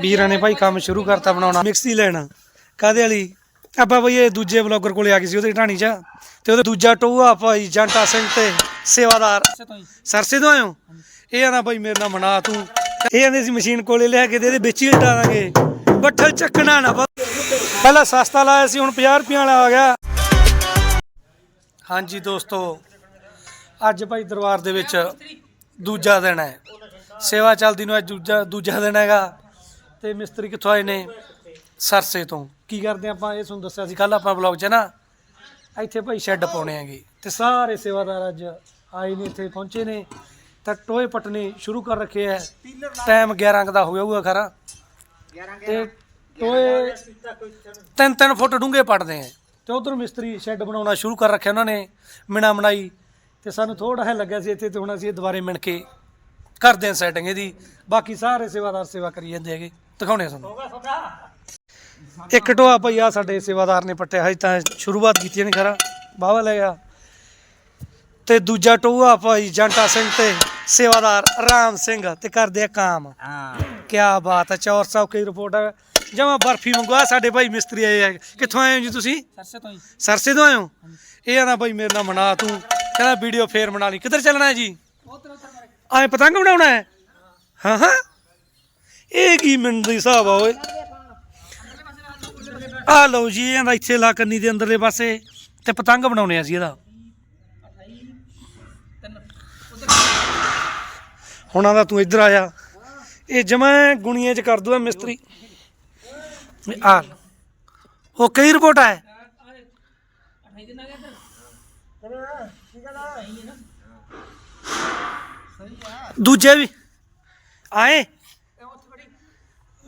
ਵੀਰਾਂ ਨੇ ਭਾਈ ਕੰਮ ਸ਼ੁਰੂ ਕਰਤਾ ਬਣਾਉਣਾ। ਮਿਕਸੀ ਲੈਣਾ। ਕਾਦੇ ਵਾਲੀ? ਆਪਾਂ ਬਈ ਇਹ ਦੂਜੇ ਬਲੌਗਰ ਕੋਲੇ ਆ ਗਏ ਸੀ ਉਹਦੀ ਢਾਣੀ 'ਚ। ਤੇ ਉਹਦੇ ਦੂਜਾ ਟੋਆ ਭਾਈ ਜੰਟਾ ਸਿੰਘ ਤੇ ਸੇਵਾਦਾਰ। ਸਰਸੇ ਤੋਂ ਆਇਓ? ਇਹ ਆਣਾ ਭਾਈ ਮੇਰੇ ਨਾਲ ਮਨਾ ਤੂੰ। ਇਹ ਆਂਦੇ ਸੀ ਮਸ਼ੀਨ ਕੋਲੇ ਲਿਆ ਕੇ ਤੇ ਇਹਦੇ ਵਿੱਚ ਹੀ ਦਾਂਗੇ ਬੱਠਲ ਚੱਕਣਾ ਨਾ। ਪਹਿਲਾਂ ਸਸਤਾ ਲਾਇਆ ਸੀ ਹੁਣ 50 ਰੁਪਏ ਵਾਲਾ ਆ ਗਿਆ। ਹਾਂਜੀ ਦੋਸਤੋ ਅੱਜ ਭਾਈ ਦਰਬਾਰ ਦੇ ਵਿੱਚ ਦੂਜਾ ਦਿਨ ਹੈ। ਸੇਵਾ ਚੱਲਦੀ ਨੂੰ ਅੱਜ ਦੂਜਾ ਦੂਜਾ ਦਿਨ ਹੈਗਾ। ਤੇ ਮਿਸਤਰੀ ਕਿੱਥੋਂ ਆਏ ਨੇ? ਸਰਸੇ ਤੋਂ। ਕੀ ਕਰਦੇ ਆਪਾਂ? ਇਹ ਤੁਹਾਨੂੰ ਦੱਸਿਆ ਸੀ ਕੱਲ ਆਪਾਂ ਬਲੌਗ 'ਚ ਨਾ? ਇੱਥੇ ਭਾਈ ਸ਼ੈੱਡ ਪਾਉਣੇ ਹੈਗੇ। ਤੇ ਸਾਰੇ ਸੇਵਾਦਾਰ ਅੱਜ ਆਏ ਨੇ ਇੱਥੇ ਪਹੁੰਚੇ ਨੇ। ਤਾਂ ਟੋਏ ਪਟਨੇ ਸ਼ੁਰੂ ਕਰ ਰੱਖੇ ਹੈ ਟਾਈਮ 11 ਕੁ ਦਾ ਹੋ ਗਿਆ ਹੋਊਗਾ ਖਰਾ। ਤੇ ਟੋਏ ਤਿੰਨ ਤਿੰਨ ਫੁੱਟ ਡੂੰਘੇ ਪਟਦੇ ਆ। ਤੇ ਉਧਰ ਮਿਸਤਰੀ ਸ਼ੈੱਡ ਬਣਾਉਣਾ ਸ਼ੁਰੂ ਕਰ ਰੱਖਿਆ ਉਹਨਾਂ ਨੇ ਮਿਣਾ ਬਣਾਈ ਤੇ ਸਾਨੂੰ ਥੋੜਾ ਜਿਹਾ ਲੱਗਿਆ ਸੀ ਇੱਥੇ ਤੇ ਹੁਣ ਅਸੀਂ ਇਹ ਦੁਬਾਰੇ ਮਿਣ ਕੇ ਕਰਦੇ ਹਾਂ ਸੈਟਿੰਗ ਇਹਦੀ। ਬਾਕੀ ਸਾਰੇ ਸੇਵਾਦਾਰ ਸੇਵਾ ਕਰੀ ਜਾਂਦੇ ਹੈਗੇ। ਦਿਖਾਉਣੇ ਆ ਤੁਹਾਨੂੰ। ਇੱਕ ਟੋਆ ਭਈ ਆ ਸਾਡੇ ਸੇਵਾਦਾਰ ਨੇ ਪੱਟਿਆ ਹਜੇ ਤਾਂ ਸ਼ੁਰੂਆਤ ਕੀਤੀ ਨਹੀਂ ਖਰਾ। ਬਾਵਾ ਲੈ ਗਿਆ। ਤੇ ਦੂਜਾ ਟੋਆ ਭਾਈ ਜੰਟਾ ਸਿੰਘ ਤੇ ਸੇਵਾਦਾਰ ਰਾਮ ਸਿੰਘ ਤੇ ਕਰਦੇ ਆ ਕੰਮ। ਹਾਂ। ਕੀ ਬਾਤ ਹੈ ਚੌਰ ਸਾਹਿਬ ਕੀ ਰਿਪੋਰਟ ਹੈ ਜਮਾ ਬਰਫੀ ਮੰਗਵਾ ਸਾਡੇ ਭਾਈ ਮਿਸਤਰੀ ਆਏ ਹੈ ਕਿੱਥੋਂ ਆਏ ਹੋ ਜੀ ਤੁਸੀਂ? ਸਰਸੇ ਤੋਂ ਹੀ। ਸਰਸੇ ਤੋਂ ਆਏ ਹੋ? ਇਹ ਆਣਾ ਭਾਈ ਮੇਰੇ ਨਾਲ ਮਨਾ ਤੂੰ। ਕਹਿੰਦਾ ਵੀਡੀਓ ਫੇਰ ਬਣਾ ਲਈ। ਕਿੱਧਰ ਚੱਲਣਾ ਹੈ ਜੀ? ਆਏ ਪਤੰਗ ਬਣਾਉਣਾ ਹੈ? ਹਾਂ ਹਾਂ। ਇਹ ਕੀ ਮਿੰਟ ਦੀ ਹਿਸਾਬ ਆ ਓਏ? ਆ ਲਓ ਜੀ ਇਹਦਾ ਇੱਥੇ ਲਾ ਕੰਨੀ ਦੇ ਅੰਦਰਲੇ ਪਾਸੇ ਤੇ ਪਤੰਗ ਬਣਾਉਣੇ ਆ ਸੀ ਇਹਦਾ। ਹੁਣ ਆਦਾ ਤੂੰ ਇੱਧਰ ਆਇਆ ਇਹ ਜਮਾ ਗੁਣੀਆਂ ਚ ਕਰ ਦੂਆ ਮਿਸਤਰੀ। ਆ। ਉਹ ਕਈ ਰਿਪੋਰਟ ਹੈ ਦੂਜੇ ਵੀ। ਆਏ?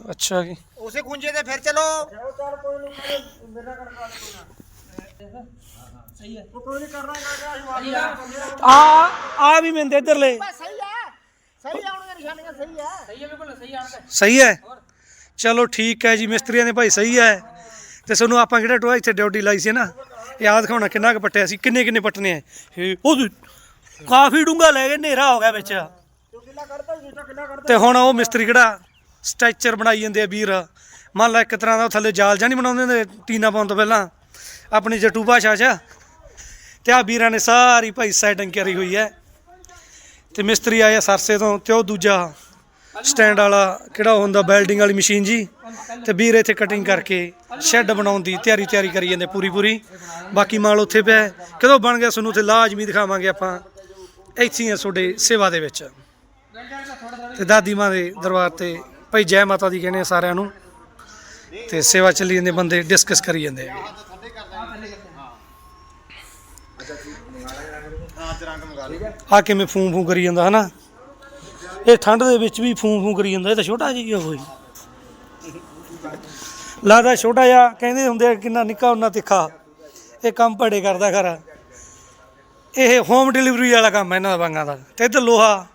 ਅੱਛਾ ਜੀ। ਉਸੇ ਗੁੰਜੇ ਤੇ ਫਿਰ ਚਲੋ। ਆ ਆ ਵੀ ਮਿੰਦੇ ਇਧਰਲੇ। ਸਹੀ ਹੈ। ਸਹੀ ਆਉਣਗੇ ਨਿਸ਼ਾਨੀਆਂ ਸਹੀ ਹੈ। ਸਹੀ ਹੈ ਬਿਲਕੁਲ ਸਹੀ ਆਉਣਗੇ ਸਹੀ ਹੈ? ਚਲੋ ਠੀਕ ਹੈ ਜੀ ਮਿਸਤਰੀਆਂ ਦੇ ਭਾਈ ਸਹੀ ਹੈ। ਤੇ ਸਾਨੂੰ ਆਪਾਂ ਕਿਹੜਾ ਟੋਆ ਇੱਥੇ ਡਿਊਟੀ ਲਾਈ ਸੀ ਨਾ ਯਾਦ ਦਿਖਾਉਣਾ ਕਿੰਨਾ ਕੁ ਪੱਟਿਆ ਸੀ ਕਿੰਨੇ ਕਿੰਨੇ ਪੱਟਨੇ ਆ। ਉਹ ਕਾਫੀ ਡੂੰਗਾ ਲੈ ਗਏ ਹਨੇਰਾ ਹੋ ਗਿਆ ਵਿੱਚ। ਤੇ ਹੁਣ ਉਹ ਮਿਸਤਰੀ ਕਿਹੜਾ? ਸਟ੍ਰੈਚਰ ਬਣਾਈ ਜਾਂਦੇ ਆ ਵੀਰ। ਮੰਨ ਲਾ ਇੱਕ ਤਰ੍ਹਾਂ ਦਾ ਉਹ ਥੱਲੇ ਜਾਲ ਜਾਂ ਨਹੀਂ ਬਣਾਉਂਦੇ ਹੁੰਦੇ, ਟੀਨਾ ਪਾਉਣ ਤੋਂ ਪਹਿਲਾਂ, ਆਪਣੀ ਜੱਟੂ ਭਾਸ਼ਾ 'ਚ। ਤੇ ਆ ਵੀਰਾਂ ਨੇ ਸਾਰੀ ਭਾਈ ਸੈਟਿੰਗ ਕਰੀ ਹੋਈ ਹੈ। ਤੇ ਮਿਸਤਰੀ ਆਇਆ ਸਰਸੇ ਤੋਂ, ਤੇ ਉਹ ਦੂਜਾ ਸਟੈਂਡ ਵਾਲਾ, ਕਿਹੜਾ ਹੁੰਦਾ ਵੈਲਡਿੰਗ ਵਾਲੀ ਮਸ਼ੀਨ ਜੀ। ਤੇ ਵੀਰ ਇੱਥੇ ਕਟਿੰਗ ਕਰਕੇ ਸ਼ੈੱਡ ਬਣਾਉਣ ਦੀ ਤਿਆਰੀ ਤਿਆਰੀ ਕਰੀ ਜਾਂਦੇ ਪੂਰੀ ਪੂਰੀ। ਬਾਕੀ ਮਾਲ ਉੱਥੇ ਪਿਆ ਕਦੋਂ ਬਣ ਗਿਆ ਤੁਹਾਨੂੰ ਉੱਥੇ ਲਾਜ਼ਮੀ ਦਿਖਾਵਾਂਗੇ ਆਪਾਂ। ਇੱਥੇ ਹੀ ਆ ਤੁਹਾਡੇ ਸੇਵਾ ਦੇ ਵਿੱਚ। ਤੇ ਦਾਦੀ ਮਾਂ ਦੇ ਦਰਬਾਰ ਤੇ ਭਾਈ ਜੈ ਮਾਤਾ ਦੀ ਕਹਿੰਦੇ ਆ ਸਾਰਿਆਂ ਨੂੰ। ਤੇ ਸੇਵਾ ਚੱਲੀ ਜਾਂਦੇ, ਬੰਦੇ ਡਿਸਕਸ ਕਰੀ ਜਾਂਦੇ ਆ। ਆ ਕਿਵੇਂ ਫੂੰ ਫੂੰ ਕਰੀ ਜਾਂਦਾ, ਹਨਾ? ਇਹ ਠੰਡ ਦੇ ਵਿੱਚ ਵੀ ਫੂੰ ਫੂੰ ਕਰੀ ਜਾਂਦਾ, ਇਹ ਤਾਂ ਛੋਟਾ ਜਿਹਾ ਹੋਈ ਲਾਦਾ ਛੋਟਾ ਜਿਹਾ, ਕਹਿੰਦੇ ਹੁੰਦੇ ਆ ਕਿੰਨਾ ਨਿੱਕਾ ਉਹਨਾਂ ਤਿੱਖਾ। ਇਹ ਕੰਮ ਭੜੇ ਕਰਦਾ ਖਰਾ। ਇਹ ਹੋਮ ਡਿਲੀਵਰੀ ਵਾਲਾ ਕੰਮ ਹੈ ਇਹਨਾਂ ਦਾ ਬੰਗਾਂ ਦਾ। ਤੇ ਇੱਧਰ ਲੋਹਾ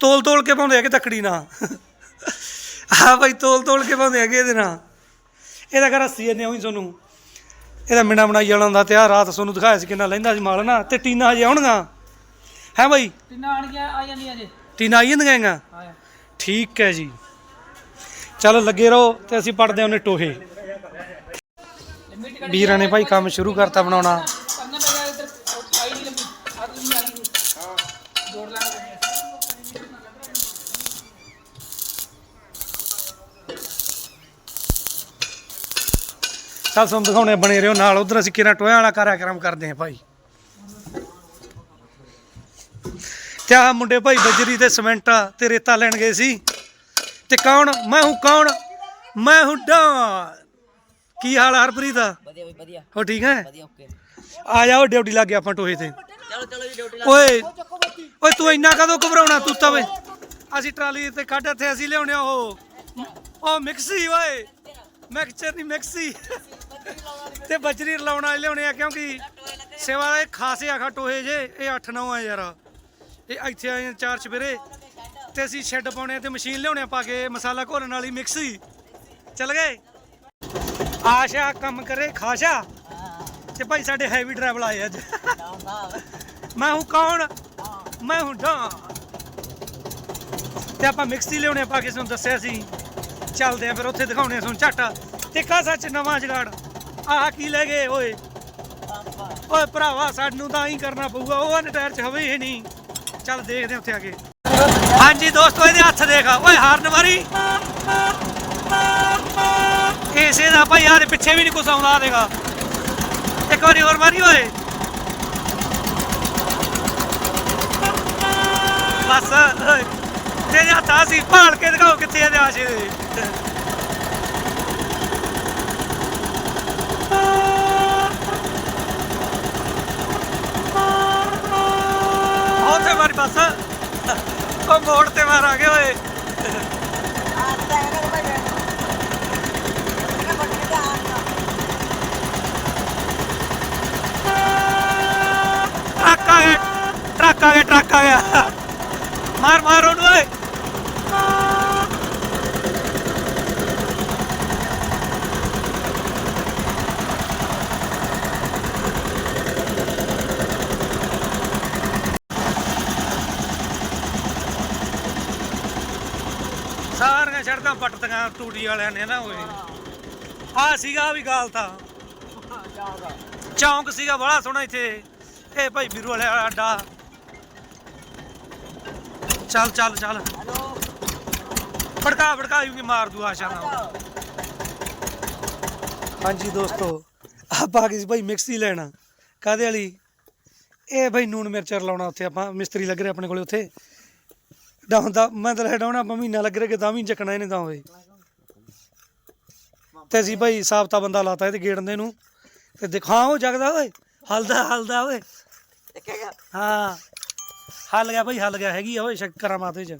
ਤੋਲ ਤੋਲ ਕੇ ਪਾਉਂਦੇ ਆ ਕਿ ਤੱਕੜੀ ਨਾ। ਆ ਭਾਈ ਤੋਲ ਤੋਲ ਕੇ ਪਾਉਂਦੇ ਕਿ ਇਹਦੇ ਨਾਲ। ਇਹਦਾ ਕਰ ਹੱਸੀ ਜਾਂਦੇ ਉਹੀ ਤੁਹਾਨੂੰ ਇਹਦਾ ਮਿੰਨਾ ਬਣਾਈ ਜਾਣਾ ਹੁੰਦਾ ਤੇ ਆ ਰਾਤ ਤੁਹਾਨੂੰ ਦਿਖਾਇਆ ਸੀ ਕਿੰਨਾ ਲੈਂਦਾ ਸੀ ਮਾਲ ਨਾ ਤੇ ਟੀਨਾ ਹਜੇ ਆਉਣਗਾ। ਹੈ ਭਾਈ ਤਿੰਨਾਂ ਆਣ ਗਿਆ ਆ ਜਾਂਦੀਆਂ ਜੇ ਟੀਨਾ ਆਈ ਜਾਂਦੀਆਂ? ਆਇਆ ਠੀਕ ਹੈ ਜੀ। ਚਲੋ ਲੱਗੇ ਰਹੋ ਤੇ ਅਸੀਂ ਪੜਦੇ ਉਹਨੇ ਟੋਹੇ। ਵੀਰਾਂ ਨੇ ਭਾਈ ਕੰਮ ਸ਼ੁਰੂ ਕਰਤਾ ਬਣਾਉਣਾ। ਚੱਲ ਤੁਹਾਨੂੰ ਦਿਖਾਉਣੇ ਬਣੇ ਰਹੋ ਨਾਲ। ਉਧਰ ਅਸੀਂ ਕਿਹੜਾ ਟੋਇਆਂ ਵਾਲਾ ਕਾਰਿਆਕਰਮ ਕਰਦੇ ਹਾਂ ਭਾਈ। ਤੇ ਆਹ ਮੁੰਡੇ ਭਾਈ ਬਜਰੀ ਤੇ ਸਿਮੈਂਟ ਤੇ ਰੇਤਾ ਲੈਣ ਗਏ ਸੀ। ਤੇ ਕੌਣ? ਮੈਂ ਹੂੰ ਕੌਣ? ਮੈਂ ਹੂੰ ਡਾਨ ਕੀ ਹਾਲ ਆ ਹਰਪ੍ਰੀਤ? ਵਧੀਆ ਬਈ ਵਧੀਆ। ਹੋ ਠੀਕ ਹੈ? ਵਧੀਆ ਓਕੇ। ਆ ਜਾਓ ਡਿਊਟੀ ਲੱਗ ਗਿਆ ਆਪਾਂ ਟੋਹੇ ਤੇ। ਚਲੋ ਚਲੋ ਜੀ ਡਿਊਟੀ ਓਏ ਓਏ ਤੂੰ ਇੰਨਾ ਕਦੋਂ ਘਬਰਾਉਣਾ ਤੂੰ ਤਾਂ ਵੇ। ਅਸੀਂ ਟਰਾਲੀ ਤੇ ਕੱਢ ਇੱਥੇ ਅਸੀਂ ਲਿਆਉਣੇ ਆ ਉਹ। ਉਹ ਮਿਕਸੀ ਓਏ। ਮਿਕਸਚਰ ਨਹੀਂ ਮਿਕਸੀ। ਤੇ ਬਜਰੀ ਲਾਉਣ ਵਾਲੇ ਲਿਆਉਣੇ ਆ ਕਿਉਂਕਿ ਸੇਵਾ ਵਾਲੇ ਖਾਸੇ ਆਖਾ ਟੋਹੇ ਜੇ, ਇਹ 8 9 ਆ ਯਾਰ। ਇਹ ਇੱਥੇ ਆਏ ਚਾਰ ਸਵੇਰੇ ਤੇ ਅਸੀਂ ਸ਼ੈੱਡ ਪਾਉਣੇ ਆ ਤੇ ਮਸ਼ੀਨ ਲਿਆਉਣੇ ਪਾ ਕੇ, ਮਸਾਲਾ ਘੋਲਣ ਵਾਲੀ ਮਿਕਸੀ। ਚੱਲ ਗਏ? ਆਸ਼ਾ ਕੰਮ ਕਰੇ, ਖਾਸ਼ਾ? ਤੇ ਭਾਈ ਸਾਡੇ ਹੈਵੀ ਡਰਾਈਵਰ ਆਏ ਅੱਜ। ਮੈਂ ਹੂੰ ਕੌਣ? ਮੈਂ ਹੂੰ ਡਾਨ ਤੇ ਆਪਾਂ ਮਿਕਸੀ ਲਿਆਉਣੇ ਪਾ ਕੇ ਤੁਹਾਨੂੰ ਦੱਸਿਆ ਸੀ। ਚੱਲਦੇ ਆ ਫਿਰ ਉੱਥੇ ਦਿਖਾਉਣੇ ਆ ਤੁਹਾਨੂੰ ਝੱਟ। ਤੇ ਸੱਚ ਨਵਾਂ ਜਗਾੜ? ਆਹ ਕੀ ਲੈ ਗਏ ਓਏ? ਓਏ ਭਰਾਵਾ, ਸਾਨੂੰ ਤਾਂ ਹੀ ਕਰਨਾ ਪਊਗਾ, ਉਹ ਨੇ ਟਾਇਰ ਚ ਹਵੇ ਹੀ ਨਹੀਂ। ਚੱਲ ਦੇਖਦੇ ਆ ਉੱਥੇ ਆ ਕੇ। ਹਾਂਜੀ ਦੋਸਤੋ, ਇਹਦੇ ਹੱਥ ਦੇਖ ਓਏ ਹਾਰਨ ਮਾਰੀ ਇਸੇ ਦਾ ਭਾਈ ਯਾਰ ਪਿੱਛੇ ਵੀ ਨਹੀਂ ਕੁਛ ਆਉਂਦਾ ਦੇਗਾ ਇੱਕ ਵਾਰੀ ਹੋਰ ਮਾਰੀ ਓਏ। ਬਸ, ਓਏ। ਹੱਥ ਆ ਸੀ, ਭਾਲ ਕੇ ਦਿਖਾਓ ਕਿੱਥੇ ਇਹਦੇ ਆਸ਼ੇ ਦੇ। ਉੱਥੇ ਮਾਰੀ ਬਸ। ਉਹ ਮੋੜ ਤੇ ਮਾਰਾਂਗੇ ਓਏ। ਟਰੱਕ ਆ ਗਿਆ, ਟਰੱਕ ਆ ਗਿਆ, ਟਰੱਕ ਆ ਗਿਆ। ਮਾਰ ਮਾਰ ਉਹਨੂੰ ਓਏ ਸਾਰੀਆਂ ਸੜਕਾਂ ਪੱਟਦੀਆਂ ਟੂਟੀ ਵਾਲਿਆਂ ਨੇ ਨਾ ਓਏ। ਆ ਸੀਗਾ ਵੀ ਗਾਲ ਤਾਂ। ਚੌਂਕ ਸੀਗਾ, ਬੜਾ ਸੋਹਣਾ ਇੱਥੇ। ਇਹ ਭਾਈ ਵੀਰੂ ਵਾਲੇ ਵਾਲਾ ਅੱਡਾ। ਚੱਲ ਚੱਲ ਚੱਲ। ਫੜਕਾ ਫੜਕਾ ਯੂੰ ਮਾਰ ਦੂ ਆਸ਼ਾ ਨਾ ਹਾਂਜੀ ਦੋਸਤੋ, ਆਪਾਂ ਆ ਗਏ ਸੀ ਭਾਈ ਮਿਕਸੀ ਲੈਣਾ। ਕਾਦੇ ਵਾਲੀ? ਇਹ ਭਾਈ ਨੂਨ ਮਿਰਚਰ ਲਾਉਣਾ ਉੱਥੇ ਆਪਾਂ, ਮਿਸਤਰੀ ਲੱਗ ਰਿਹਾ ਆਪਣੇ ਕੋਲੇ ਉੱਥੇ। ਡਾਉਣ ਮੈਂ ਤਾਂ ਹਟਾਉਣਾ, ਆਪਾਂ ਮਹੀਨਾ ਲੱਗ ਰਿਹਾ ਕਿ ਤਾਂ ਵੀ ਚੱਕਣਾ ਇਹਨੇ ਤਾਂ ਹੋਏ ਤੇ ਅਸੀਂ ਭਾਈ ਸਾਬਤਾ ਬੰਦਾ ਲਾਤਾ ਇਹਦੇ ਗੇੜਨ ਦੇ ਨੂੰ। ਤੇ ਦਿਖਾ ਉਹ ਜਗਦਾ ਓਏ। ਹਲਦਾ ਹਲਦਾ ਓਏ। ਹਾਂ। ਹੱਲ ਗਿਆ ਭਾਈ ਹੱਲ ਗਿਆ। ਹੈਗੀ ਆ ਓਏ ਸ਼ੱਕਰਾਂ ਮਾਤੇ ਚ।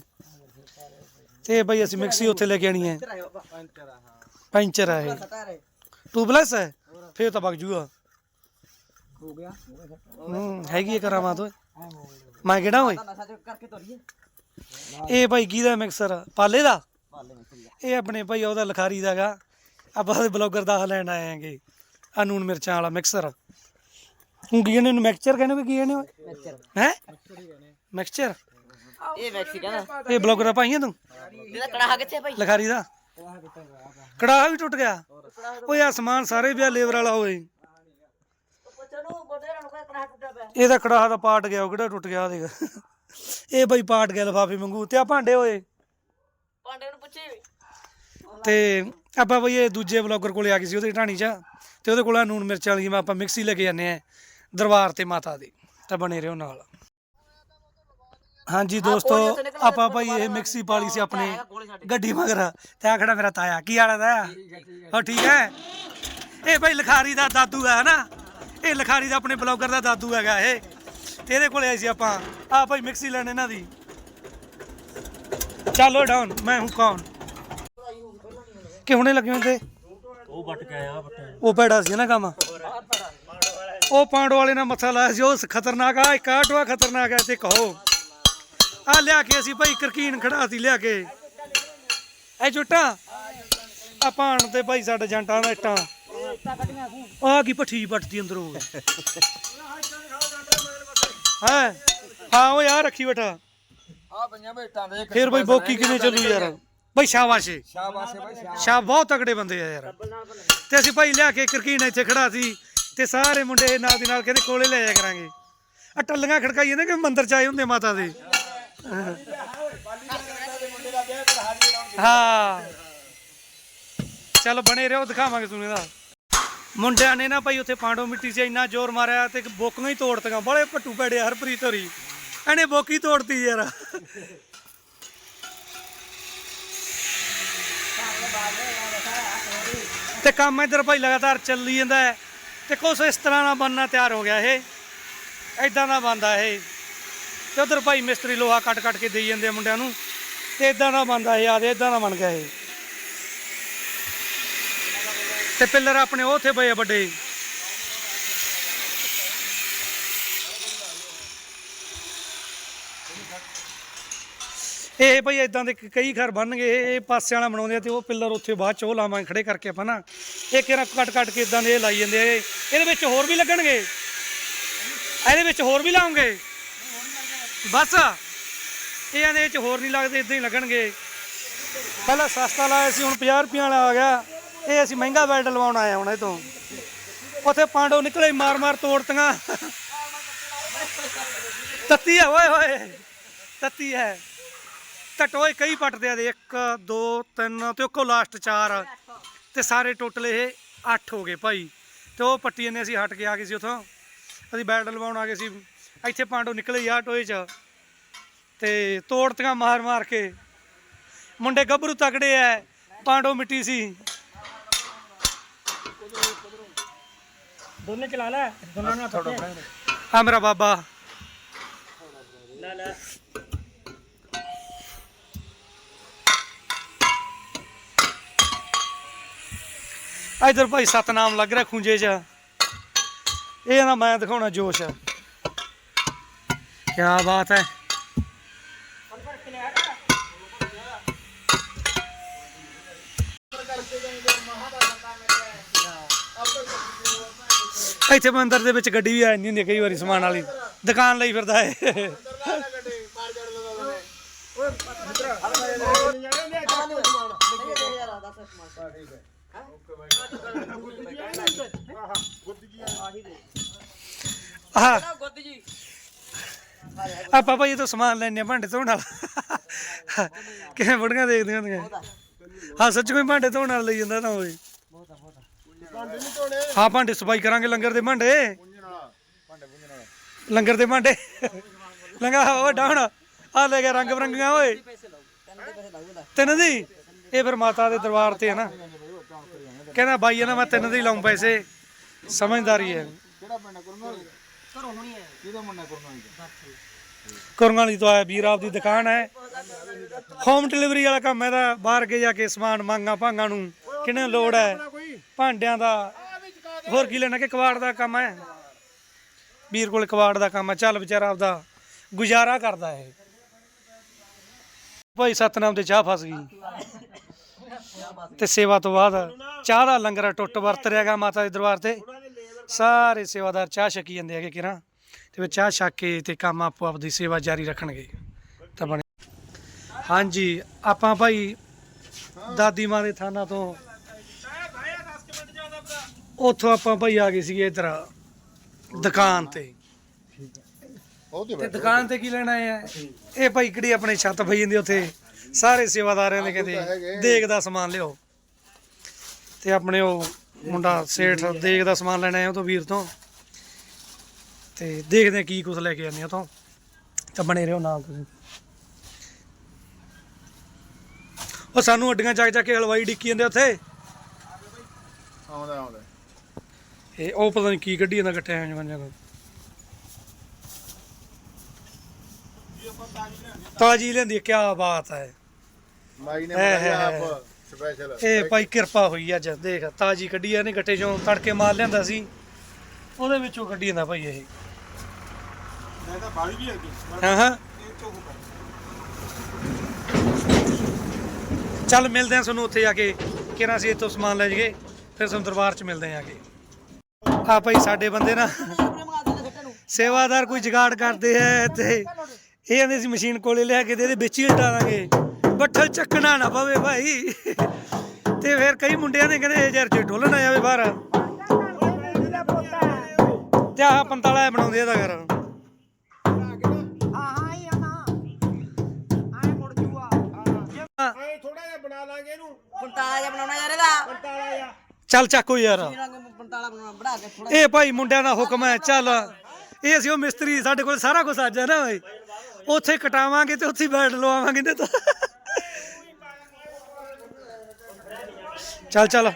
ਤੇ ਭਾਈ ਅਸੀਂ ਮਿਕਸੀ ਉੱਥੇ ਲੈ ਕੇ ਆਣੀ ਹੈ। ਪੈਂਚਰ ਆ ਇਹ। ਟੂਬਲੈਸ ਹੈ? ਫੇਰ ਤਾਂ ਵਗ ਜੂਗਾ। ਹੋ ਗਿਆ। ਹੂੰ ਹੈਗੀ ਕਰਾਮਾਤ ਓਏ। ਮੈਂ ਕਿਹੜਾ ਓਏ? ਤੋਰੀਏ। ਇਹ ਭਾਈ ਕਿਹਦਾ ਮਿਕਸਰ? ਪਾਲੇ ਦਾ? ਇਹ ਆਪਣੇ ਭਾਈ ਉਹਦਾ ਲਖਾਰੀ ਦਾਗਾ ਆਪਾਂ ਉਹਦੇ ਬਲੌਗਰ ਦਾ ਲੈਣ ਆਏ ਆਂਗੇ ਆ ਨੂਨ ਮਿਰਚਾਂ ਵਾਲਾ ਮਿਕਸਰ ਹੁਣ ਕੀ ਕਹਿੰਦੇ ਨੇ ਮਿਕਸਚਰ ਕਹਿੰਦੇ ਕੀ ਕਹਿੰਦੇ ਹੈ? ਮਿਕਸਚਰ ਇਹ ਮੈਕਸੀਕਨ ਇਹ ਬਲੌਗਰ ਦਾ ਭਾਈ ਆ ਤੂੰ? ਇਹਦਾ ਕੜਾਹਾ ਕਿੱਥੇ ਭਾਈ? ਲਖਾਰੀ ਦਾ? ਕੜਾਹ ਵੀ ਟੁੱਟ ਗਿਆ। ਓਏ ਆ ਸਮਾਨ ਸਾਰੇ ਵੀ ਆ ਲੇਬਰ ਵਾਲਾ ਹੋਏ। ਨੂੰ ਕੋਈ ਕੜਾਹਾ ਇਹਦਾ ਦਾ ਪਾਟ ਗਿਆ ਉਹ ਕਿਹੜਾ ਟੁੱਟ ਗਿਆ ਦੇਖ। ਇਹ ਬਈ ਪਾਟ ਗਿਆ ਲਫਾਫੇ ਵਾਂਗੂ ਤੇ ਆ ਭਾਂਡੇ ਹੋਏ। ਪਾਂਡੇ ਨੂੰ ਪੁੱਛੇ। ਤੇ ਆਪਾਂ ਬਈ ਇਹ ਦੂਜੇ ਬਲੌਗਰ ਕੋਲੇ ਆ ਗਏ ਸੀ ਉਹਦੇ ਢਾਣੀ 'ਚ। ਤੇ ਉਹਦੇ ਕੋਲ ਨੂਨ ਮਿਰਚ ਵਾਲੀ ਆਪਾਂ ਮਿਕਸੀ ਲੈ ਕੇ ਜਾਂਦੇ ਆ ਦਰਬਾਰ ਤੇ ਮਾਤਾ ਦੇ ਤਾਂ ਬਣੇ ਰਹੋ ਨਾਲ। ਹਾਂਜੀ ਦੋਸਤੋ ਆਪਾਂ ਭਾਈ ਇਹ ਮਿਕਸੀ ਪਾਲੀ ਸੀ ਆਪਣੇ ਗੱਡੀ ਮਗਰ। ਤੇ ਆ ਖੜਾ ਮੇਰਾ ਤਾਇਆ ਕੀ ਹਾਲ ਹੈ ਹੋ। ਠੀਕ ਹੈ? ਇਹ ਭਾਈ ਲਖਾਰੀ ਦਾ ਦਾਦੂ ਹੈ ਨਾ ਇਹ ਲਖਾਰੀ ਦਾ ਆਪਣੇ ਬਲੌਗਰ ਦਾ ਦਾਦੂ ਹੈਗਾ ਇਹ। ਤੇ ਇਹਦੇ ਕੋਲੇ ਆਏ ਸੀ ਆਪਾਂ। ਆ ਭਾਈ ਮਿਕਸੀ ਲੈਣ ਇਹਨਾਂ ਦੀ। ਚਲੋ ਡਾਊਨ ਮੈਂ ਹੂੰ ਕੌਣ ਕਿ ਹੁਣੇ ਲੱਗੇ ਹੁੰਦੇ ਉਹ ਵੱਟ ਕੇ ਆਇਆ ਵੱਟ। ਉਹ ਭੈੜਾ ਸੀ ਨਾ ਕੰਮ। ਉਹ ਪਾਂਡੋ ਵਾਲੇ ਨਾਲ ਮੱਥਾ ਲਾਇਆ ਸੀ ਉਹ ਖਤਰਨਾਕ ਆ ਇੱਕ ਆਟਵਾ ਖਤਰਨਾਕ ਹੈ ਤੇ ਕਹੋ। ਆ ਲਿਆ ਕੇ ਅਸੀਂ ਭਾਈ ਕਰਕੀਨ ਖੜਾਤੀ ਲਿਆ ਕੇ। ਐ ਝੁੱਟਾ ਆ ਪਾਣ ਤੇ ਭਾਈ ਸਾਡਾ ਜੰਟਾਂ ਦਾ ਇੱਟਾਂ। ਆ ਕੀ ਪੱਠੀ ਪੱਟਦੀ ਅੰਦਰੋਂ। ਹੈ? ਹਾਂ ਉਹ ਯਾਰ ਰੱਖੀ ਬੈਠਾ। ਆ ਪਈਆਂ ਬੇਟਾਂ ਦੇ ਫੇਰ ਭਾਈ ਬੋਕੀ ਕਿਵੇਂ ਚੱਲੂ ਯਾਰ? ਭਾਈ ਸ਼ਾਬਾਸ਼ ਏ ਸ਼ਾਬਾਸ਼ ਏ ਬਾਈ ਸ਼ਾਬਾਸ਼। ਸ਼ਾਹ ਬਹੁਤ ਤਕੜੇ ਬੰਦੇ ਆ ਯਾਰ। ਤੇ ਅਸੀਂ ਭਾਈ ਲਿਆ ਕੇ ਕਰਕੀਨ ਇੱਥੇ ਖੜਾ ਸੀ ਤੇ ਸਾਰੇ ਮੁੰਡੇ ਨਾਲ ਦੀ ਨਾਲ ਕਹਿੰਦੇ ਕੋਲੇ ਲੈ ਜਾ ਕਰਾਂਗੇ। ਆ ਟੱਲੀਆਂ ਖੜਕਾਈ ਜਾਂਦੇ ਕਿ ਮੰਦਿਰ ਚ ਆਏ ਹੁੰਦੇ ਮਾਤਾ ਦੇ। ਹਾਂ। ਚੱਲ ਬਣੇ ਰਹੋ ਦਿਖਾਵਾਂਗੇ ਤੁਹਾਨੂੰ ਇਹਦਾ। ਮੁੰਡਿਆਂ ਨੇ ਨਾ ਭਾਈ ਉੱਥੇ ਪਾਂਡੋ ਮਿੱਟੀ 'ਚ ਇੰਨਾ ਜ਼ੋਰ ਮਾਰਿਆ ਤੇ ਬੋਕੀਆਂ ਹੀ ਤੋੜਤੀਆਂ। ਬੜੇ ਪੱਟੂ ਪੈੜੇ ਹਰਪ੍ਰੀਤ ਹੋਰੀ। ਇਹਨੇ ਬੋਕੀ ਤੋੜਤੀ ਯਾਰ। ਤੇ ਕੰਮ ਇੱਧਰ ਭਾਈ ਲਗਾਤਾਰ ਚੱਲੀ ਜਾਂਦਾ ਹੈ। ਤੇ ਕੁਛ ਇਸ ਤਰ੍ਹਾਂ ਦਾ ਬਣਨਾ ਤਿਆਰ ਹੋ ਗਿਆ ਇਹ। ਐਦਾਂ ਦਾ ਬਣਦਾ ਇਹ। ਤੇ ਉਧਰ ਭਾਈ ਮਿਸਤਰੀ ਲੋਹਾ ਕੱਟ ਕੱਟ ਕੇ ਦੇਈ ਜਾਂਦੇ ਮੁੰਡਿਆਂ ਨੂੰ। ਤੇ ਇਦਾਂ ਦਾ ਬਣਦਾ ਇਹ ਆਦੇ ਇਦਾਂ ਦਾ ਬਣ ਗਿਆ ਇਹ। ਤੇ ਪਿੱਲਰ ਆਪਣੇ ਉਹ ਉੱਥੇ ਪਏ ਵੱਡੇ। ਇਹ ਭਾਈ ਇਦਾਂ ਦੇ ਕਈ ਘਰ ਬਣਨਗੇ, ਇਹ ਪਾਸੇ ਵਾਲਾ ਬਣਾਉਂਦੇ ਆ ਤੇ ਉਹ ਪਿੱਲਰ ਉੱਥੇ ਬਾਅਦ ਚ ਉਹ ਲਾਵਾਂਗੇ, ਖੜੇ ਕਰਕੇ ਆਪਾਂ ਨਾ। ਇਹ ਕਿਹੜਾ ਕੱਟ ਕੱਟ ਕੇ ਇਦਾਂ ਦੇ ਇਹ ਲਾਈ ਜਾਂਦੇ ਆ ਇਹਦੇ ਵਿੱਚ ਹੋਰ ਵੀ ਲੱਗਣਗੇ? ਇਹਦੇ ਵਿੱਚ ਹੋਰ ਵੀ ਲਾਉਂਗੇ ਬਸ। ਇਹ ਇਹਦੇ ਵਿੱਚ ਹੋਰ ਨਹੀਂ ਲੱਗਦੇ ਇਦਾਂ ਹੀ ਲੱਗਣਗੇ। ਪਹਿਲਾਂ ਸਸਤਾ ਲਾਇਆ ਸੀ, ਹੁਣ 50 ਰੁਪਏ ਵਾਲਾ ਆ ਗਿਆ। ਇਹ ਅਸੀਂ ਮਹਿੰਗਾ ਬੈਲਟ ਲਵਾਉਣ ਆਏ ਹੁਣ ਇਹ ਤੋਂ ਉੱਥੇ ਪਾਂਡੋ ਨਿਕਲੇ ਮਾਰ ਮਾਰ ਤੋੜਤੀਆਂ। ਤੱਤੀ ਹੈ ਓਏ ਹੋਏ ਤੱਤੀ ਹੈ। ਟਟੋਏ ਕਈ ਪੱਟਦੇ ਆ ਦੇ। 1 2 3 ਤੇ ਇੱਕੋ ਲਾਸਟ 4 ਤੇ ਸਾਰੇ ਟੋਟਲ ਇਹ 8 ਹੋ ਗਏ ਭਾਈ। ਤੇ ਉਹ ਪੱਟੀ ਨੇ ਅਸੀਂ ਹਟ ਕੇ ਆ ਗਏ ਸੀ ਉਥੋਂ। ਅਸੀਂ ਬੈਟ ਲਵਾਉਣ ਆ ਗਏ ਸੀ। ਇੱਥੇ ਪਾਂਡੋ ਨਿਕਲੇ ਯਾ ਟੋਏ ਚ। ਤੇ ਤੋੜਤੀਆਂ ਮਾਰ ਮਾਰ ਕੇ। ਮੁੰਡੇ ਗੱਭਰੂ ਤਕੜੇ ਐ। ਪਾਂਡੋ ਮਿੱਟੀ ਸੀ। ਦੋਨੇ ਚਲਾ ਲੈ। ਦੋਨਾਂ ਨਾਲ ਥੋੜਾ ਆ ਮੇਰਾ ਬਾਬਾ। ਲੈ ਲੈ। ਇਧਰ ਭਾਈ ਸਤਨਾਮ ਲੱਗ ਰਿਹਾ ਖੁੰਝੇ 'ਚ। ਇਹ ਨਾ ਮੈਂ ਦਿਖਾਉਣਾ ਜੋਸ਼। ਕੀ ਬਾਤ ਹੈ। ਇੱਥੇ ਮੰਦਰ ਦੇ ਵਿੱਚ ਗੱਡੀ ਵੀ ਆ ਜਾਂਦੀ ਹੁੰਦੀ ਕਈ ਵਾਰੀ ਸਮਾਨ ਵਾਲੀ। ਦੁਕਾਨ ਲਈ ਫਿਰਦਾ ਹੈ ਆਹ। ਗੁੱਦ ਜੀ। ਆਪਾਂ ਭਾਈ ਇਹ ਤੋਂ ਸਮਾਨ ਲੈਣੇ ਭਾਂਡੇ ਧੋਣ ਵਾਲਾ। ਕਿਵੇਂ ਬੁੜੀਆਂ ਦੇਖਦੀਆਂ ਹੁੰਦੀਆਂ। ਹਾਂ ਸੱਚ ਕੋਈ ਭਾਂਡੇ ਧੋਣ ਵਾਲਾ ਲਈ ਜਾਂਦਾ ਤਾਂ ਓਏ ਹਾਂ ਭਾਂਡੇ ਸਫ਼ਾਈ ਕਰਾਂਗੇ ਲੰਗਰ ਦੇ ਭਾਂਡੇ। ਲੰਗਰ ਦੇ ਭਾਂਡੇ। ਲੰਗਾ ਉਹ ਡਾਉਣ ਆ ਲੈ ਗਿਆ ਰੰਗ ਬਰੰਗੀਆਂ ਓਏ। ਤਿੰਨ ਦੀ? ਇਹ ਫਿਰ ਮਾਤਾ ਦੇ ਦਰਬਾਰ ਤੇ ਹੈ ਨਾ। ਕਹਿੰਦਾ ਬਾਈ ਨਾ ਮੈਂ ਤਿੰਨ ਦੀ ਲਾਉਂ ਪੈਸੇ। ਸਮਝਦਾਰੀ ਹੈ। ਕਿਹੜਾ ਪਿੰਡ ਕਰਨਾ ਘਰੋਂ ਹੋਣੀ ਹੈ ਕਿਹਦਾ ਮੁੰਡਾ ਤੋਂ ਆਇਆ ਵੀਰ ਆਪ ਦੀ ਦੁਕਾਨ ਹੈ। ਹੋਮ ਡਿਲੀਵਰੀ ਵਾਲਾ ਕੰਮ ਹੈ ਦਾ ਬਾਹਰ ਕੇ ਜਾ ਕੇ ਸਮਾਨ ਮੰਗਾ ਭਾਂਗਾ ਨੂੰ। ਕਿਹਨੇ ਲੋੜ ਹੈ? ਭਾਂਡਿਆਂ ਦਾ। ਹੋਰ ਕੀ ਲੈਣਾ ਕਿ ਕਵਾੜ ਦਾ ਕੰਮ ਹੈ? ਵੀਰ ਕੋਲ ਕਵਾੜ ਦਾ ਕੰਮ ਹੈ। ਚੱਲ ਵਿਚਾਰਾ ਆਪਦਾ ਗੁਜ਼ਾਰਾ ਕਰਦਾ ਹੈ ਭਾਈ ਸਤਨਾਮ ਦੇ ਚਾਹ ਫਸ ਗਈ। ਤੇ ਸੇਵਾ ਤੋਂ ਬਾਅਦ ਚਾਹ ਦਾ ਲੰਗਰ ਟੁੱਟ ਵਰਤ ਰਿਹਾਗਾ ਮਾਤਾ ਦੇ ਦਰਬਾਰ ਤੇ। ਸਾਰੇ ਸੇਵਾਦਾਰ ਚਾਹ ਛਕੀ ਜਾਂਦੇ ਹੈਗੇ ਕਿਰਾਂ। ਤੇ ਫਿਰ ਚਾਹ ਛਕ ਕੇ ਤੇ ਕੰਮ ਆਪੋ ਆਪਦੀ ਸੇਵਾ ਜਾਰੀ ਰੱਖਣਗੇ। ਤਾਂ ਬਣੇ। ਹਾਂਜੀ ਆਪਾਂ ਭਾਈ ਦਾਦੀ ਮਾਂ ਦੇ ਥਾਣਾ ਤੋਂ ਉੱਥੋਂ ਆਪਾਂ ਭਾਈ ਆ ਗਏ ਸੀਗੇ ਇਧਰ ਦੁਕਾਨ ਤੇ। ਤੇ ਦੁਕਾਨ ਤੇ ਕੀ ਲੈਣਾ ਹੈ ਇਹ ਭਾਈ ਕਿਹੜੀ ਆਪਣੇ ਛੱਤ ਪਈ ਜਾਂਦੀ ਉੱਥੇ? ਸਾਰੇ ਸੇਵਾਦਾਰਾਂ ਨੇ ਕਹਿੰਦੇ ਦੇਗ ਦਾ ਸਮਾਨ ਲਿਓ ਤੇ ਆਪਣੇ ਉਹ ਮੁੰਡਾ ਸੇਠ ਦੇਗ ਦਾ ਸਮਾਨ ਲੈਣਾ ਹੈ ਉਹ ਤੋਂ ਵੀਰ ਤੋਂ। ਤੇ ਦੇਖਦੇ ਕੀ ਕੁਝ ਲੈ ਕੇ ਆਉਂਦੇ ਆ ਤੋਂ ਤਾਂ ਬਣੇ ਰਹੋ ਨਾਲ ਤੁਸੀਂ। ਉਹ ਸਾਨੂੰ ਅੱਡੀਆਂ ਚੱਕ ਚੱਕ ਕੇ ਹਲਵਾਈ ਡਿੱਕੀ ਜਾਂਦੇ ਉੱਥੇ। ਆਉਂਦਾ ਆਉਂਦਾ। ਇਹ ਉਹ ਪਤਾ ਨਹੀਂ ਕੀ ਕੱਢੀ ਜਾਂਦਾ ਇਕੱਠੇ ਹੋਏ ਜਵਾਨਾਂ ਕੋਲ। ਤਾਜੀ ਲੈਂਦੀ ਕੀ ਬਾਤ ਹੈ। ਮਾਈ ਨੇ ਹੈ, ਹੈ, ਬਣਾਇਆ ਹੈ। ਆਪ ਸਪੈਸ਼ਲ ਇਹ ਭਾਈ ਕਿਰਪਾ ਹੋਈ ਅੱਜ ਦੇਖ ਤਾਜੀ ਕੱਢੀ ਆ ਨੇ ਗੱਟੇ ਚੋਂ ਤੜਕੇ ਮਾਰ ਲਿਆਂਦਾ ਸੀ। ਉਹਦੇ ਵਿੱਚੋਂ ਕੱਢੀ ਜਾਂਦਾ ਭਾਈ ਇਹ। ਮੈਂ ਤਾਂ ਬਾਲੀ ਵੀ ਹੈਗੀ ਹਾਂ ਹਾਂ। ਚੱਲ ਮਿਲਦੇ ਆ ਤੁਹਾਨੂੰ ਉੱਥੇ ਜਾ ਕੇ। ਕਿਹੜਾ ਅਸੀਂ ਇੱਥੋਂ ਸਮਾਨ ਲੈ ਜਾਈਏ ਫਿਰ ਸਾਨੂੰ ਦਰਬਾਰ 'ਚ ਮਿਲਦੇ ਆ ਕੇ। ਆ ਭਾਈ ਸਾਡੇ ਬੰਦੇ ਨਾ ਸੇਵਾਦਾਰ ਕੋਈ ਜੁਗਾੜ ਕਰਦੇ ਐ ਤੇ ਇਹ ਕਹਿੰਦੇ ਸੀ ਮਸ਼ੀਨ ਕੋਲੇ ਲਿਆ ਕੇ ਤੇ ਇਹਦੇ ਵਿੱਚ ਹੀ ਦਾਂਗੇ। ਬੱਠਲ ਚੱਕਣਾ ਨਾ ਪਵੇ ਭਾਈ। ਤੇ ਫਿਰ ਕਈ ਮੁੰਡਿਆਂ ਨੇ ਕਹਿੰਦੇ ਯਾਰ ਜੇ ਢੋਲਣ ਨਾ ਜਾਵੇ ਬਾਹਰ। ਤੇ ਆਹ ਪੰਤਾਲਾ ਬਣਾਉਂਦੇ ਇਹਦਾ ਘਰ। ਐ ਥੋੜਾ ਜਿਹਾ ਬਣਾ ਲਾਂਗੇ ਇਹਨੂੰ। ਪੰਤਾਲਾ ਜਿਹਾ ਬਣਾਉਣਾ ਯਾਰ ਇਹਦਾ। ਪੰਤਾਲਾ ਜਿਹਾ। ਚੱਲ ਚੱਕੋ ਯਾਰ। ਰੰਗ ਪੰਤਾਲਾ ਬਣਾਉਣਾ ਬਣਾ ਕੇ ਥੋੜਾ ਇਹ ਭਾਈ ਮੁੰਡਿਆਂ ਦਾ ਹੁਕਮ ਹੈ ਚੱਲ। ਇਹ ਅਸੀਂ ਉਹ ਮਿਸਤਰੀ ਸਾਡੇ ਕੋਲ ਸਾਰਾ ਕੁਝ ਅੱਜ ਹੈ ਨਾ ਭਾਈ। ਉੱਥੇ ਕਟਾਵਾਂਗੇ ਤੇ ਉੱਥੇ ਬੈਠ ਲਵਾਵਾਂਗੇ ਨੇ ਤਾਂ। ਚੱਲ ਚੱਲ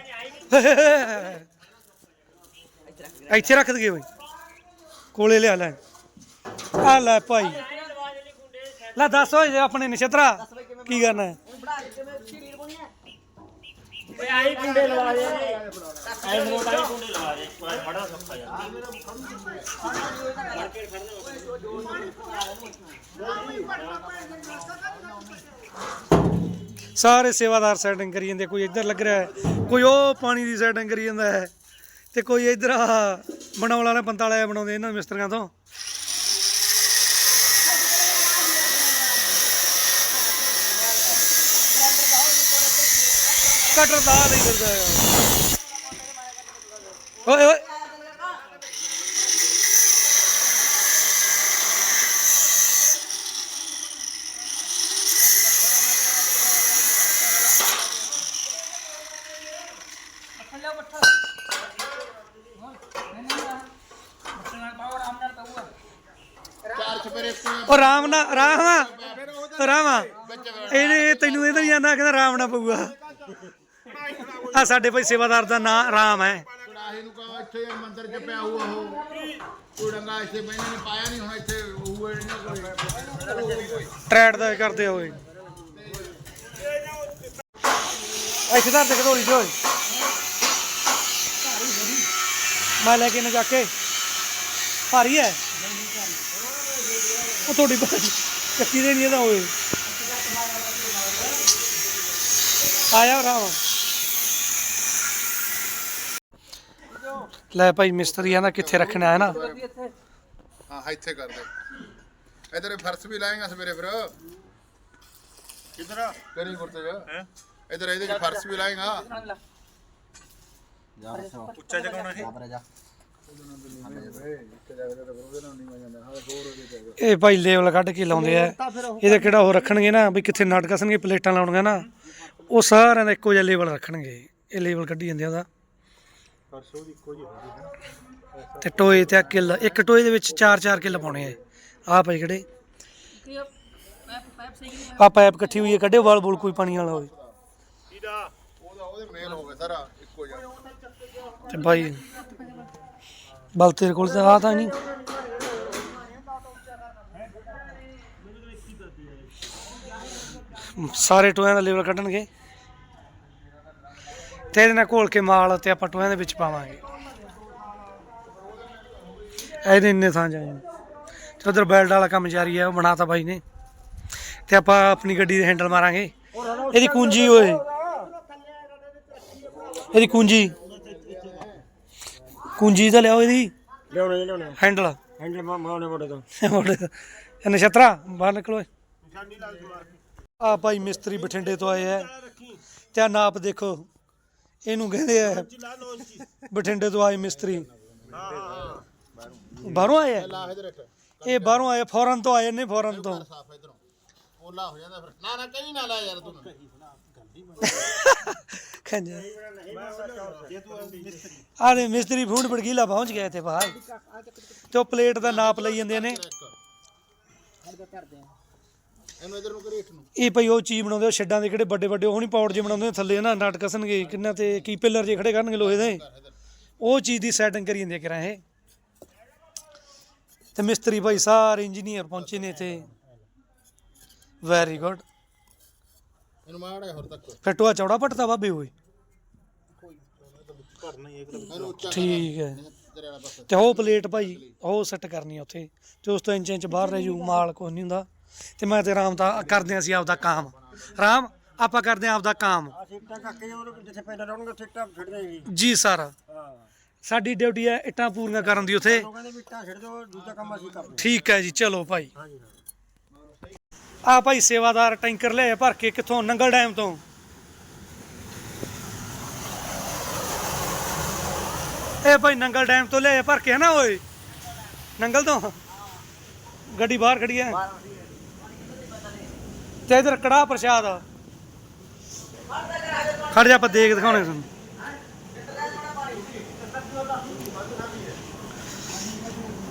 ਇੱਥੇ ਰੱਖ ਦਈਏ ਭਾਈ ਕੋਲੇ ਲਿਆ ਲੈ ਆ ਲੈ ਭਾਈ ਲੈ ਦੱਸ ਓਏ ਆਪਣੇ ਨਛਤਰਾ ਕੀ ਕਰਨਾ ਹੈ ਬਣਾ ਕੇ ਕਿਵੇਂ ਸ਼ੀਰ ਬਣੀ ਹੈ ਓਏ ਆਹੀ ਕੁੰਡੇ ਲਵਾ ਦੇ ਐ ਮੋਟਾ ਹੀ ਕੁੰਡੇ ਲਵਾ ਦੇ ਬੜਾ ਸੌਖਾ ਯਾਰ ਸਾਰੇ ਸੇਵਾਦਾਰ ਸੈਟਿੰਗ ਕਰੀ ਜਾਂਦੇ ਕੋਈ ਇੱਧਰ ਲੱਗ ਰਿਹਾ ਹੈ, ਕੋਈ ਉਹ ਪਾਣੀ ਦੀ ਸੈਟਿੰਗ ਕਰੀ ਜਾਂਦਾ ਹੈ ਤੇ ਕੋਈ ਇੱਧਰ ਆਹ ਬਣਾਉਣ ਵਾਲਾ ਪੰਤਾਲਾ ਬਣਾਉਂਦੇ ਇਹਨਾਂ ਮਿਸਤਰੀਆਂ ਤੋਂ। ਕਟਰ ਦਾ ਨਹੀਂ ਫਿਰਦਾ। ਓਏ ਓਏ ਥੱਲੇ ਬੱਠਾ ਹਾਂ ਨਹੀਂ ਨਹੀਂ ਬੱਠਾ ਨਾਲ ਪਾਓ ਆਰਾਮ ਨਾਲ ਪਾਊਗਾ ਚਪੇਰੇ ਕੋਈ ਉਹ ਰਾਮ ਨਾ ਰਾਮ ਰਾਮ ਇਹਨੇ ਤੈਨੂੰ ਇਹ ਤਾਂ ਨਹੀਂ ਆਂਦਾ ਕਹਿੰਦਾ ਰਾਮ ਨਾ ਪਊਗਾ। ਆ ਸਾਡੇ ਭਾਈ ਸੇਵਾਦਾਰ ਦਾ ਨਾਂ ਰਾਮ ਹੈ। ਕੜਾਹੀ ਨੂੰ ਕਹੋ ਇੱਥੇ ਮੰਦਰ ਚ ਪਿਆ ਹੋਊ ਉਹ। ਕੋਈ ਡੰਗਾ ਇੱਥੇ ਬੈਠੇ ਨੇ ਪਾਇਆ ਨਹੀਂ ਹੁਣ ਇੱਥੇ ਉਹ ਨਹੀਂ ਕੋਈ। ਟਰੈਡ ਦਾ ਕਰਦੇ ਹੋਏ ਇੱਥੇ ਧਰ ਦੇ ਤੇ ਓਏ। ਮੈਂ ਲੈ ਕੇ ਨਾ ਜਾ ਕੇ। ਭਾਰੀ ਹੈ। ਉਹ ਤੁਹਾਡੀ ਚੱਕੀ ਦੇ ਨਹੀਂ ਇਹਦਾ ਓਏ। ਆਇਆ ਰਾਮ ਲੈ ਭਾਈ ਮਿਸਤਰੀਆਂ ਦਾ ਕਿੱਥੇ ਰੱਖਣਾ ਹੈ ਨਾ? ਹਾਂ ਇੱਥੇ ਕਰ ਦੇ। ਇਧਰ ਫਰਸ਼ ਵੀ ਲਾਏਗਾ ਸਵੇਰੇ ਫਿਰ। ਕਿਧਰ ਕਰੀ ਗੁਰਤੇ ਜਾ ਹੈ? ਇਧਰ ਇਹਦੇ ਚ ਫਰਸ਼ ਵੀ ਲਾਏਗਾ। ਨਾਲ ਲਾ ਇਹ ਭਾਈ ਲੇਵਲ ਕੱਢ ਕੇ ਲਾਉਂਦੇ ਆ। ਇਹਦੇ ਕਿਹੜਾ ਉਹ ਰੱਖਣਗੇ ਨਾ ਵੀ ਕਿੱਥੇ ਨਟ ਕਸਣਗੇ ਪਲੇਟਾਂ ਲਾਉਣਗੇ ਨਾ। ਉਹ ਸਾਰਿਆਂ ਦਾ ਇੱਕੋ ਜਿਹਾ ਲੇਵਲ ਰੱਖਣਗੇ। ਇਹ ਲੇਵਲ ਕੱਢੀ ਜਾਂਦੇ ਆ ਉਹਦਾ। ਤੇ ਟੋਏ ਤੇ ਆ ਕਿੱਲ। ਇੱਕ ਟੋਏ ਦੇ ਵਿੱਚ ਚਾਰ ਚਾਰ ਕਿੱਲ ਪਾਉਣੇ ਆ। ਆ ਭਾਈ ਕਿਹੜੇ? ਆ ਪਾਈਪ ਇਕੱਠੀ ਹੋਈ ਹੈ ਕੱਢੇ ਵਾਲ ਬੁਲ ਕੋਈ ਪਾਣੀ ਵਾਲਾ ਹੋਵੇ। ਤੇ ਭਾਈ ਬਲ ਤੇਰੇ ਕੋਲ ਤਾਂ ਆ ਤਾਂ ਨਹੀਂ। ਸਾਰੇ ਟੋਇਆਂ ਦਾ ਲੇਵਲ ਕੱਢਣਗੇ। ਤੇ ਇਹਦੇ ਨਾਲ ਘੋਲ ਕੇ ਮਾਲ ਤੇ ਆਪਾਂ ਟੋਇਆਂ ਦੇ ਵਿੱਚ ਪਾਵਾਂਗੇ। ਇਹਦੇ ਇੰਨੇ ਥਾਂ ਜਾਏ ਤੇ ਉਧਰ ਬੈਲਟ ਵਾਲਾ ਕੰਮ ਜਾਰੀ ਹੈ ਉਹ ਬਣਾਤਾ ਬਾਈ ਨੇ। ਤੇ ਆਪਾਂ ਆਪਣੀ ਗੱਡੀ ਦੇ ਹੈਂਡਲ ਮਾਰਾਂਗੇ। ਇਹਦੀ ਕੁੰਜੀ ਓਏ। ਇਹਦੀ ਕੁੰਜੀ। ਕੁੰਜੀ ਤਾਂ ਲਿਆਓ ਇਹਦੀ। ਲਿਆਉਣੇ ਜੀ ਲਿਆਉਣੇ। ਹੈਂਡਲ ਹੈਂਡਲ ਮਾਉਣੇ ਬੋੜੇ ਤੋਂ। ਇਹ ਨਛਤਰਾ ਬਾਹਰ ਨਿਕਲੋ ਆ ਭਾਈ ਮਿਸਤਰੀ ਬਠਿੰਡੇ ਤੋਂ ਆਏ ਐ ਤੇ ਆਹ ਨਾਪ ਦੇਖੋ। ਇਹਨੂੰ ਕਹਿੰਦੇ ਆ ਬਠਿੰਡੇ ਤੋਂ ਆਏ ਮਿਸਤਰੀ। ਬਾਹਰੋਂ ਆਏ ਇਧਰ ਇੱਕ ਇਹ ਬਾਹਰੋਂ ਆਏ ਫੌਰਨ ਤੋਂ ਆਏ ਨੇ ਫੌਰਨ ਤੋਂ। ਸਾਫ਼ ਇਧਰੋਂ। ਪੋਲਾ ਹੋ ਜਾਂਦਾ ਫਿਰ। ਨਾ ਨਾ ਕਹੀਂ ਨਾ ਲਾ ਯਾਰ ਤੂੰ। ਖੰਜਾ ਮਿਸਤਰੀ ਫੂਡ ਬੜਗੀਲਾ ਪਹੁੰਚ ਗਿਆ ਇੱਥੇ ਭਾਈ ਤੇ ਉਹ ਪਲੇਟ ਦਾ ਨਾਪ ਲਈ ਜਾਂਦੇ ਨੇ। ਇਹਨੂੰ ਇਧਰ ਨੂੰ ਕਰੀ ਇੱਕ ਨੂੰ। ਇਹ ਭਈ ਉਹ ਚੀਜ਼ ਬਣਾਉਂਦੇ ਉਹ ਛੱਡਾਂ ਦੇ ਕਿਹੜੇ ਵੱਡੇ ਵੱਡੇ ਉਹ ਨਹੀਂ ਪੌੜ ਜੇ ਬਣਾਉਂਦੇ ਥੱਲੇ ਨਾ ਨਟ ਕਸਣਗੇ ਕਿੰਨਾ ਤੇ ਕੀ ਪਿੱਲਰ ਜੇ ਖੜੇ ਕਰਨਗੇ ਲੋਹੇ ਦੇ। ਉਹ ਚੀਜ਼ ਦੀ ਸੈਟਿੰਗ ਕਰੀ ਜਾਂਦੇ ਕਰਾਂ ਇਹ। ਤੇ ਮਿਸਤਰੀ ਭਾਈ ਸਾਰੇ ਇੰਜੀਨੀਅਰ ਪਹੁੰਚੇ ਨੇ ਇੱਥੇ। ਵੈਰੀ ਗੁੱਡ ਇਹਨੂੰ ਮਾੜਾ ਹੋਰ ਤੱਕ ਫਿਰ ਟੋਆ ਚੌੜਾ ਪੱਟਦਾ ਬਾਬੇ ਓਏ। ਇਹਨੂੰ ਉੱਚਾ ਠੀਕ ਹੈ। ਤੇਰੇ ਵਾਲਾ ਪਾਸੇ। ਤੇ ਉਹ ਪਲੇਟ ਭਾਈ ਉਹ ਸੈੱਟ ਕਰਨੀ ਆ ਉੱਥੇ। ਤੇ ਉਸ ਤੋਂ ਇੰਚ ਇੰਚ ਬਾਹਰ ਰਹਿ ਜੂ ਮਾਲ ਕੋਈ ਨਹੀਂ ਹੁੰਦਾ। ਤੇ ਮੈਂ ਤੇ ਰਾਮ ਤਾਂ ਕਰਦੇ ਅਸੀਂ ਆਪਦਾ ਕੰਮ। ਰਾਮ ਆਪਾਂ ਕਰਦੇ ਹਾਂ ਆਪਦਾ ਕੰਮ। ਆ ਸਿੱਟਾ ਕੱਕੇ ਜਦੋਂ ਜਿੱਥੇ ਪੈਂਦਾ ਰਹੂਗਾ ਸਿੱਟਾ ਛੱਡ ਦੇਗੀ ਜੀ। ਸਰ। ਹਾਂ। ਸਾਡੀ ਡਿਊਟੀ ਹੈ ਇੱਟਾਂ ਪੂਰੀਆਂ ਕਰਨ ਦੀ ਉੱਥੇ। ਉਹ ਕਹਿੰਦੇ ਵੀ ਇੱਟਾਂ ਛੱਡ ਦਿਓ ਦੂਜਾ ਕੰਮ ਅਸੀਂ ਕਰਦੇ ਠੀਕ ਹੈ ਜੀ ਚਲੋ ਭਾਈ। ਹਾਂਜੀ ਹਾਂ ਆ ਭਾਈ ਸੇਵਾਦਾਰ ਟੈਂਕਰ ਲਿਆ ਭਰ ਕੇ ਕਿੱਥੋਂ? ਨੰਗਲ ਡੈਮ ਤੋਂ। ਇਹ ਭਾਈ ਨੰਗਲ ਡੈਮ ਤੋਂ ਲਿਆ ਭਰ ਕੇ ਹੈ ਨਾ ਓਏ? ਨੰਗਲ ਤੋਂ? ਗੱਡੀ ਬਾਹਰ ਖੜੀ ਹੈ ਤੇ ਇਧਰ ਕੜਾ ਪ੍ਰਸ਼ਾਦ ਖੜ ਜਾ, ਆਪਾਂ ਦੇਖ ਦਿਖਾਉਣੇ ਤੁਹਾਨੂੰ।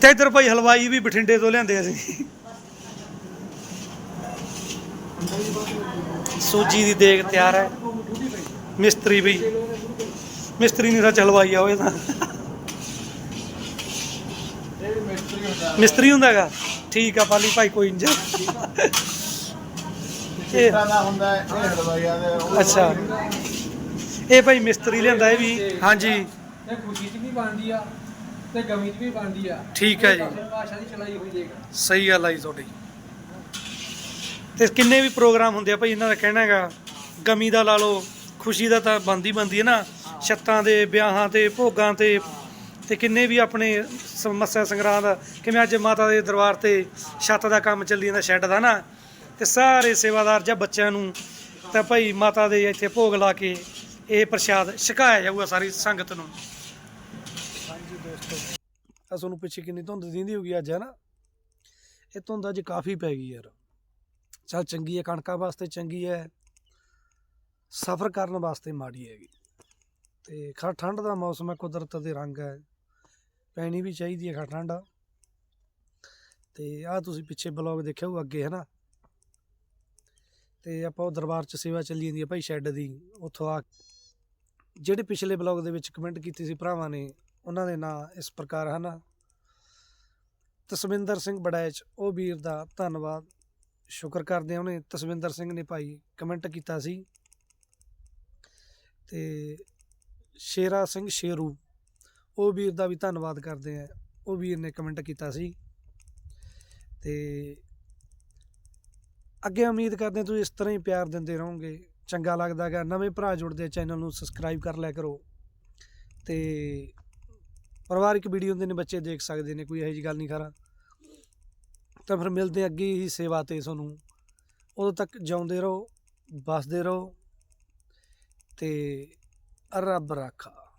ਤੇ ਇਧਰ ਭਾਈ ਹਲਵਾਈ ਵੀ ਬਠਿੰਡੇ ਤੋਂ ਲਿਆਂਦੇ ਅਸੀਂ। ਸੂਜੀ ਦੀ ਦੇਗ ਤਿਆਰ ਹੈ। ਮਿਸਤਰੀ ਵੀ। ਮਿਸਤਰੀ ਨਹੀਂ ਸੱਚ ਹਲਵਾਈ ਆ ਉਹ ਤਾਂ। ਮਿਸਤਰੀ ਹੁੰਦਾ ਹੈਗਾ। ਠੀਕ ਆ ਪਾਲੀ ਭਾਈ ਕੋਈ ਨਹੀਂ ਜਾ। ਇਹ ਇਦਾਂ ਦਾ ਹੁੰਦਾ ਹੈ, ਇਹ ਹਲਵਾਈਆ ਦੇ ਉਹ ਅੱਛਾ। ਇਹ ਭਾਈ ਮਿਸਤਰੀ ਲਿਆਂਦਾ ਇਹ ਵੀ। ਹਾਂਜੀ। ਇਹ ਖੁਸ਼ੀ 'ਚ ਵੀ ਬਣਦੀ ਆ ਤੇ ਗਮੀ 'ਚ ਵੀ ਬਣਦੀ ਆ। ਠੀਕ ਹੈ ਜੀ। ਭਾਸ਼ਾ ਦੀ ਚਲਾਈ ਹੋਈ ਦੇਖ। ਸਹੀ ਗੱਲ ਆ ਜੀ ਤੁਹਾਡੀ। ਤੇ ਕਿੰਨੇ ਵੀ ਪ੍ਰੋਗਰਾਮ ਹੁੰਦੇ ਆ ਭਾਈ, ਇਹਨਾਂ ਦਾ ਕਹਿਣਾ ਹੈਗਾ, ਗਮੀ ਦਾ ਲਾ ਲਓ, ਖੁਸ਼ੀ ਦਾ ਤਾਂ ਬੰਦੀ ਬੰਦੀ ਹੈ ਨਾ, ਛੱਤਾਂ ਦੇ ਵਿਆਹਾਂ ਤੇ, ਭੋਗਾਂ ਤੇ ਤੇ ਕਿੰਨੇ ਵੀ ਆਪਣੇ ਸਮੱਸਿਆ ਸੰਗਰਾਂਦ, ਕਿਵੇਂ ਅੱਜ ਮਾਤਾ ਦੇ ਦਰਬਾਰ ਤੇ ਛੱਤ ਦਾ ਕੰਮ ਚੱਲੀ ਜਾਂਦਾ, ਸ਼ੈੱਡ ਦਾ ਨਾ, ਤੇ ਸਾਰੇ ਸੇਵਾਦਾਰ ਜਾਂ ਬੱਚਿਆਂ ਨੂੰ ਤਾਂ ਭਾਈ ਮਾਤਾ ਦੇ ਇੱਥੇ ਭੋਗ ਲਾ ਕੇ ਇਹ ਪ੍ਰਸ਼ਾਦ ਛਕਾਇਆ ਜਾਊਗਾ ਸਾਰੀ ਸੰਗਤ ਨੂੰ। ਹਾਂਜੀ ਦੋਸਤੋ ਆ ਤੁਹਾਨੂੰ ਪਿੱਛੇ ਕਿੰਨੀ ਧੁੰਦ ਦਿੰਦੀ ਹੋਗੀ ਅੱਜ, ਹੈ ਨਾ? ਇਹ ਧੁੰਦ ਅੱਜ ਕਾਫੀ ਪੈ ਗਈ ਯਾਰ। ਚੱਲ ਚੰਗੀ ਹੈ, ਕਣਕਾਂ ਵਾਸਤੇ ਚੰਗੀ ਹੈ, ਸਫ਼ਰ ਕਰਨ ਵਾਸਤੇ ਮਾੜੀ ਹੈਗੀ। ਤੇ ਖਾ ਠੰਡ ਦਾ ਮੌਸਮ ਹੈ, ਕੁਦਰਤ ਦੇ ਰੰਗ ਹੈ, ਪੈਣੀ ਵੀ ਚਾਹੀਦੀ ਹੈ ਖਾ ਠੰਡ। ਤੇ ਆ ਤੁਸੀਂ ਪਿੱਛੇ ਬਲੌਗ ਦੇਖਿਆ ਉਹ ਅੱਗੇ ਹੈ ਨਾ ਤੇ ਆਪਾਂ ਉਹ ਦਰਬਾਰ ਚ ਸੇਵਾ ਚੱਲੀ ਜਾਂਦੀ ਹੈ ਭਾਈ ਸ਼ੈੱਡ ਦੀ, ਉੱਥੋਂ ਆ ਜਿਹੜੇ ਪਿਛਲੇ ਬਲੌਗ ਦੇ ਵਿੱਚ ਕਮੈਂਟ ਕੀਤੀ ਸੀ ਭਰਾਵਾਂ ਨੇ, ਉਹਨਾਂ ਦੇ ਨਾਂ ਇਸ ਪ੍ਰਕਾਰ ਹਨ। ਤਸਵਿੰਦਰ ਸਿੰਘ ਬੜੈਚ, ਉਹ ਵੀਰ ਦਾ ਧੰਨਵਾਦ। ਸ਼ੁਕਰ ਕਰਦੇ ਹਾਂ ਉਹਨੇ ਤਸਵਿੰਦਰ ਸਿੰਘ ਨੇ ਭਾਈ ਕਮੈਂਟ ਕੀਤਾ ਸੀ। ਤੇ ਸ਼ੇਰਾ ਸਿੰਘ ਸ਼ੇਰੂ, ਉਹ ਵੀਰ ਦਾ ਵੀ ਧੰਨਵਾਦ ਕਰਦੇ ਆ ਉਹ ਵੀਰ ਨੇ ਕਮੈਂਟ ਕੀਤਾ ਸੀ। ਤੇ ਅੱਗੇ ਉਮੀਦ ਕਰਦੇ ਤੁਸੀਂ ਇਸ ਤਰ੍ਹਾਂ ਹੀ ਪਿਆਰ ਦਿੰਦੇ ਰਹੋਗੇ। ਚੰਗਾ ਲੱਗਦਾ ਹੈਗਾ ਨਵੇਂ ਭਰਾ ਜੁੜਦੇ ਚੈਨਲ ਨੂੰ ਸਬਸਕ੍ਰਾਈਬ ਕਰ ਲਿਆ ਕਰੋ। ਤੇ ਪਰਿਵਾਰਿਕ ਵੀਡੀਓ ਦੇ ਨੇ ਬੱਚੇ ਦੇਖ ਸਕਦੇ ਨੇ, ਕੋਈ ਇਹੋ ਜਿਹੀ ਗੱਲ ਨਹੀਂ ਖਰਾ। ਤਾਂ ਫਿਰ ਮਿਲਦੇ ਅੱਗੇ ਹੀ ਸੇਵਾ ਤੇ ਤੁਹਾਨੂੰ। ਉਦੋਂ ਤੱਕ ਜਿਉਂਦੇ ਰਹੋ ਬਸਦੇ ਰਹੋ ਤੇ ਰੱਬ ਰਾਖਾ।